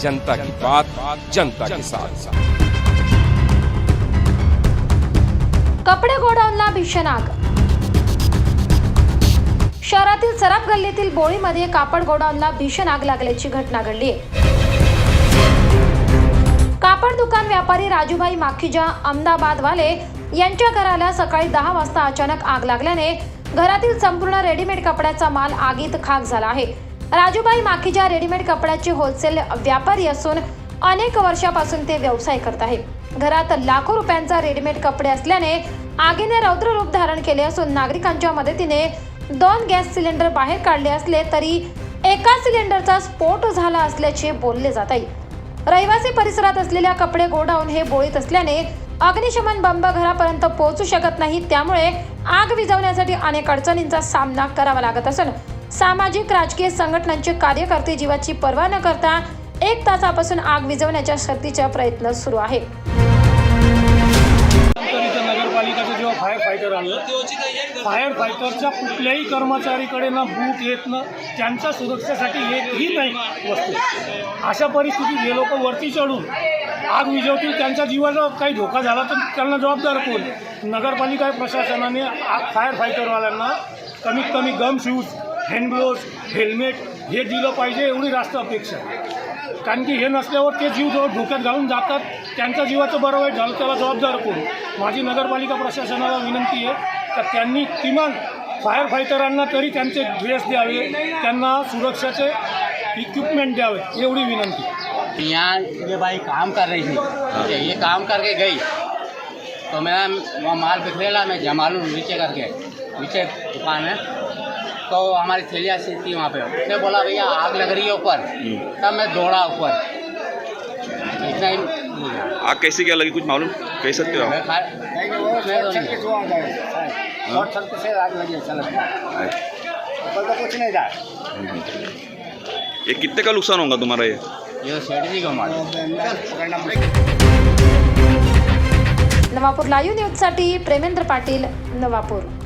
जनता की बात जनता के साथ। कपडे गोडाऊनला भीषण आग. शहरातील सराफ गल्लीतील बोळीमध्ये कापड गोडाऊनला भीषण आग लागल्याची घटना घडली कापड दुकान व्यापारी राजूभाई माखीजा अहमदाबादवाले यांच्या घराला सकाळी दहा वाजता अचानक आग लागल्याने घरातील संपूर्ण रेडीमेड कपड्याचा माल आगीत खाक झाला आहे. राजूबाई माखीजा रेडीमेड कपड्याचे होलसेल व्यापारी असून अनेक वर्षापासून ते व्यवसाय करत आहे घरात लाखो रुपयांचा रेडीमेड कपडे असल्याने आगीने रौद्र रूप धारण केले असून नागरिकांच्या मदतीने दोन गॅस सिलेंडर बाहेर काढले असले तरी एका सिलेंडरचा स्फोट झाला असल्याचे बोलले जात आहे. रहिवासी परिसरात असलेल्या कपडे गोडाऊन हे बोळीत असल्याने अग्निशमन बंब घरापर्यंत पोहोचू शकत नाही त्यामुळे आग विझवण्यासाठी अनेक अडचणींचा सामना करावा लागत असून सामाजिक राजकीय संघटनांचे कार्यकर्ते जीवाची पर्वा न करता एक तासापासून आग विझवण्याच्या शर्तीचा प्रयत्न सुरू आहे. नगरपालिकाचं जेव्हा फायर फायटर आलं फायर फायटरच्या कुठल्याही कर्मचारीकडे ना बूट येत ना त्यांच्या सुरक्षेसाठी येतही नाही वस्तू. अशा परिस्थितीत हे लोक वरती चढून आग विजवतील त्यांच्या जीवाला काही धोका झाला तर त्यांना जबाबदार कोण? नगरपालिका प्रशासनाने आग फायर फायटरवाल्यांना कमीत कमी गम शूज हँडग्लोव्ज हेल्मेट हे दिलं पाहिजे एवढी रास्त अपेक्षा. आहे. कारण की हे नसल्यावर ते जीव जवळ धोक्यात घालून जातात. त्यांच्या जीवाचं बरं वाईट झालं त्याला जबाबदार कोण? माझी नगरपालिका प्रशासनाला विनंती आहे का त्यांनी किमान फायर फायटरांना तरी त्यांचे ड्रेस द्यावे त्यांना सुरक्षाचे इक्विपमेंट द्यावे एवढी विनंती. यहाँ ये भाई काम कर रही थी। ठीक ये काम करके गई। तो मेरा माल बिखरेला मैं जमालू नीचे करके। नीचे दुकान है। तो हमारी थैलियाँ सी थी वहाँ पे। उसने बोला भैया आग लग रही है ऊपर। तब मैं दौड़ा ऊपर। इतना ही आग कैसे क्या लगी कुछ मालूम? कह सकते हो मैं तो नहीं शॉर्ट सर्किट से आग लगी अचानक ऊपर तो कुछ नहीं था ये कितने का नुकसान होगा तुम्हारा ये? ये तो सेठ जी को मालूम नवापूर लाईव्ह न्यूजसाठी प्रेमेंद्र पाटील नवापूर।